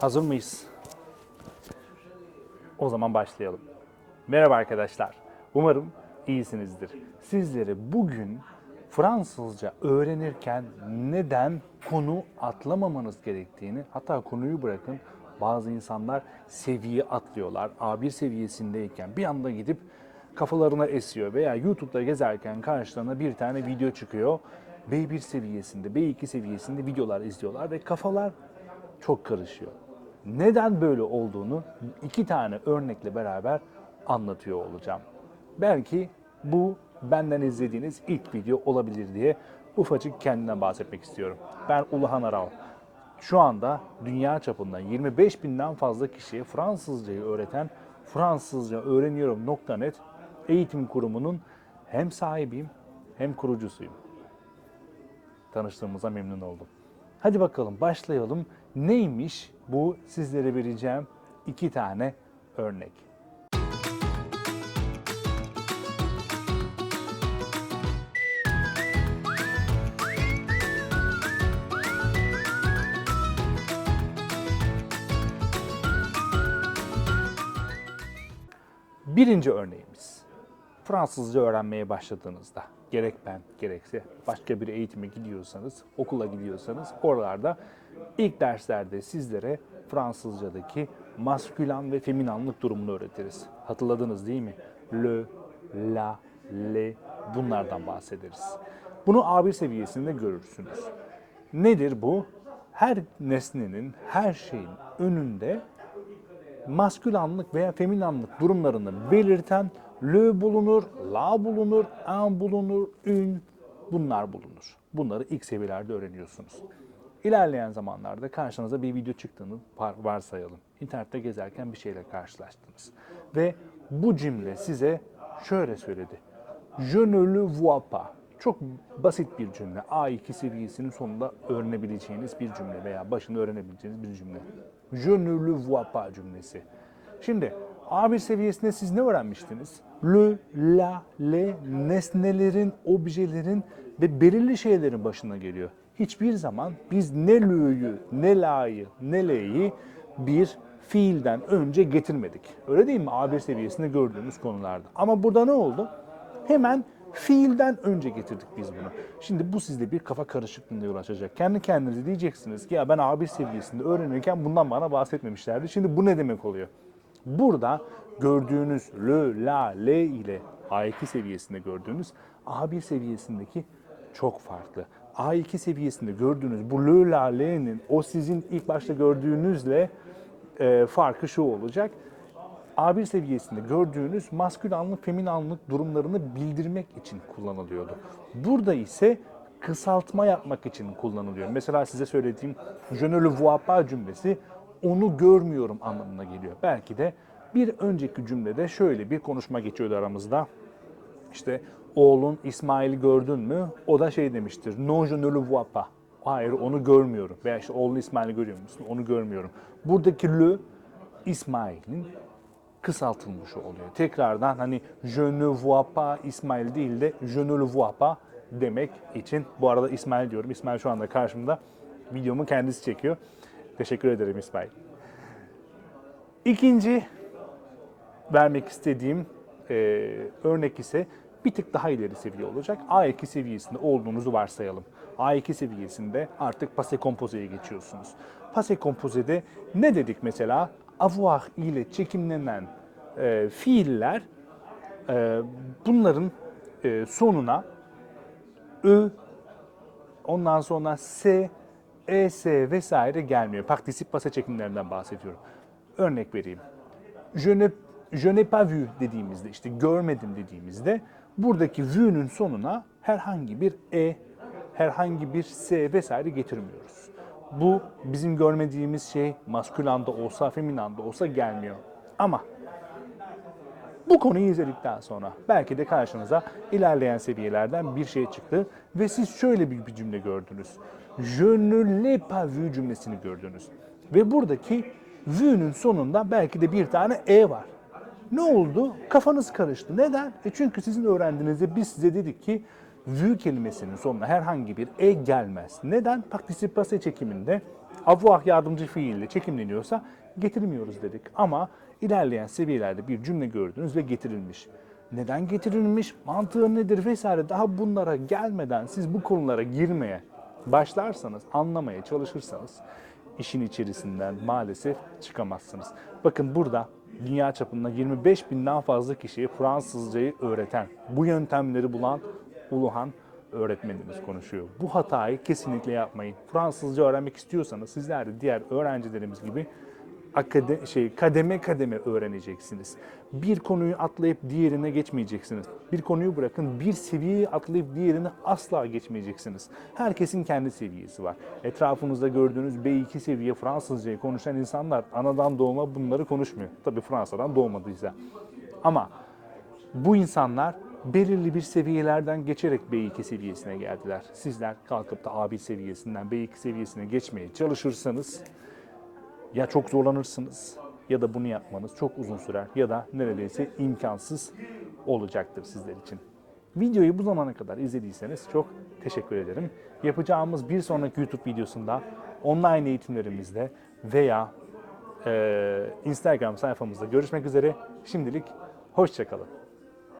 Hazır mıyız? O zaman başlayalım. Merhaba arkadaşlar. Umarım iyisinizdir. Sizlere bugün Fransızca öğrenirken neden konu atlamamanız gerektiğini, hatta konuyu bırakın bazı insanlar seviye atlıyorlar. A1 seviyesindeyken bir anda gidip kafalarına esiyor veya YouTube'da gezerken karşılarına bir tane video çıkıyor. B1 seviyesinde, B2 seviyesinde videolar izliyorlar ve kafalar çok karışıyor. Neden böyle olduğunu iki tane örnekle beraber anlatıyor olacağım. Belki bu benden izlediğiniz ilk video olabilir diye ufacık kendimden bahsetmek istiyorum. Ben Uluhan Aral. Şu anda dünya çapında 25 binden fazla kişiye Fransızcayı öğreten Fransızca öğreniyorum.net eğitim kurumunun hem sahibiyim hem kurucusuyum. Tanıştığımıza memnun oldum. Hadi bakalım başlayalım. Neymiş bu sizlere vereceğim iki tane örnek. Birinci örneğimiz. Fransızca öğrenmeye başladığınızda gerek ben gerekse başka bir eğitime gidiyorsanız, okula gidiyorsanız oralarda ilk derslerde sizlere Fransızcadaki maskülan ve feminanlık durumunu öğretiriz. Hatırladınız değil mi? Le, la, le bunlardan bahsederiz. Bunu A1 seviyesinde görürsünüz. Nedir bu? Her nesnenin, her şeyin önünde maskülanlık veya feminanlık durumlarını belirten le bulunur, la bulunur, en bulunur, ün bunlar bulunur. Bunları ilk seviyelerde öğreniyorsunuz. İlerleyen zamanlarda karşınıza bir video çıktığını var- varsayalım. İnternette gezerken bir şeyle karşılaştınız. Ve bu cümle size şöyle söyledi. Je ne le vois pas. Çok basit bir cümle. A2 seviyesinin sonunda öğrenebileceğiniz bir cümle veya başını öğrenebileceğiniz bir cümle. Je ne le vois pas cümlesi. Şimdi A1 seviyesinde siz ne öğrenmiştiniz? Le, la, le nesnelerin, objelerin ve belirli şeylerin başına geliyor. Hiçbir zaman biz ne le'yü, ne la'yı, ne le'yi bir fiilden önce getirmedik. Öyle değil mi? A1 seviyesinde gördüğümüz konularda. Ama burada ne oldu? Hemen fiilden önce getirdik biz bunu. Şimdi bu sizde bir kafa karışıklığına yol açacak. Kendi kendinize diyeceksiniz ki ya ben A1 seviyesinde öğrenirken bundan bana bahsetmemişlerdi. Şimdi bu ne demek oluyor? Burada gördüğünüz le, la, le ile A2 seviyesinde gördüğünüz A1 seviyesindeki çok farklı. A2 seviyesinde gördüğünüz bu le, la, le'nin o sizin ilk başta gördüğünüzle e, farkı şu olacak. A1 seviyesinde gördüğünüz maskülanlık, feminanlık durumlarını bildirmek için kullanılıyordu. Burada ise kısaltma yapmak için kullanılıyor. Mesela size söylediğim je ne le vois pas cümlesi onu görmüyorum anlamına geliyor. Belki de bir önceki cümlede şöyle bir konuşma geçiyordu aramızda. İşte oğlun İsmail'i gördün mü? O da şey demiştir. Non je ne le vois pas. Hayır onu görmüyorum. Veya işte oğlun İsmail'i görüyor musun? Onu görmüyorum. Buradaki le İsmail'in kısaltılmış oluyor. Tekrardan hani je ne vois pas İsmail değil de je ne le vois pas demek için. Bu arada İsmail diyorum. İsmail şu anda karşımda. Videomu kendisi çekiyor. Teşekkür ederim İsmail. İkinci vermek istediğim e, örnek ise bir tık daha ileri seviye olacak. A2 seviyesinde olduğunuzu varsayalım. A2 seviyesinde artık pase kompozeye geçiyorsunuz. Pase kompozede ne dedik mesela? Avoir ile çekimlenen e, fiiller e, bunların e, sonuna ö, ondan sonra s, es vesaire gelmiyor. Partisip pase çekimlerinden bahsediyorum. Örnek vereyim. Je ne, je n'ai pas vu dediğimizde işte görmedim dediğimizde buradaki vu'nun sonuna herhangi bir e, herhangi bir s vesaire getirmiyoruz. Bu bizim görmediğimiz şey maskülanda olsa, feminanda olsa gelmiyor. Ama bu konuyu izledikten sonra belki de karşınıza ilerleyen seviyelerden bir şey çıktı ve siz şöyle bir, bir cümle gördünüz. Je ne l'ai pas vu cümlesini gördünüz. Ve buradaki vu'nun sonunda belki de bir tane e var. Ne oldu? Kafanız karıştı. Neden? E çünkü sizin öğrendiğinizde biz size dedik ki vue kelimesinin sonuna herhangi bir e gelmez. Neden? Participase çekiminde avoir yardımcı fiille çekimleniyorsa getirmiyoruz dedik. Ama ilerleyen seviyelerde bir cümle gördünüz ve getirilmiş. Neden getirilmiş, mantığı nedir vesaire daha bunlara gelmeden siz bu konulara girmeye başlarsanız, anlamaya çalışırsanız işin içerisinden maalesef çıkamazsınız. Bakın burada dünya çapında 25 binden fazla kişiye Fransızcayı öğreten, bu yöntemleri bulan Uluhan öğretmenimiz konuşuyor. Bu hatayı kesinlikle yapmayın. Fransızca öğrenmek istiyorsanız sizler de diğer öğrencilerimiz gibi akade, şey kademe kademe öğreneceksiniz. Bir konuyu atlayıp diğerine geçmeyeceksiniz. Bir konuyu bırakın bir seviyeyi atlayıp diğerine asla geçmeyeceksiniz. Herkesin kendi seviyesi var. Etrafınızda gördüğünüz B2 seviye Fransızcayı konuşan insanlar anadan doğma bunları konuşmuyor. Tabii Fransa'dan doğmadıysa. Ama bu insanlar belirli bir seviyelerden geçerek B2 seviyesine geldiler. Sizler kalkıp da A1 seviyesinden B2 seviyesine geçmeye çalışırsanız ya çok zorlanırsınız ya da bunu yapmanız çok uzun sürer ya da neredeyse imkansız olacaktır sizler için. Videoyu bu zamana kadar izlediyseniz çok teşekkür ederim. Yapacağımız bir sonraki YouTube videosunda online eğitimlerimizde veya eee, Instagram sayfamızda görüşmek üzere. Şimdilik hoşçakalın.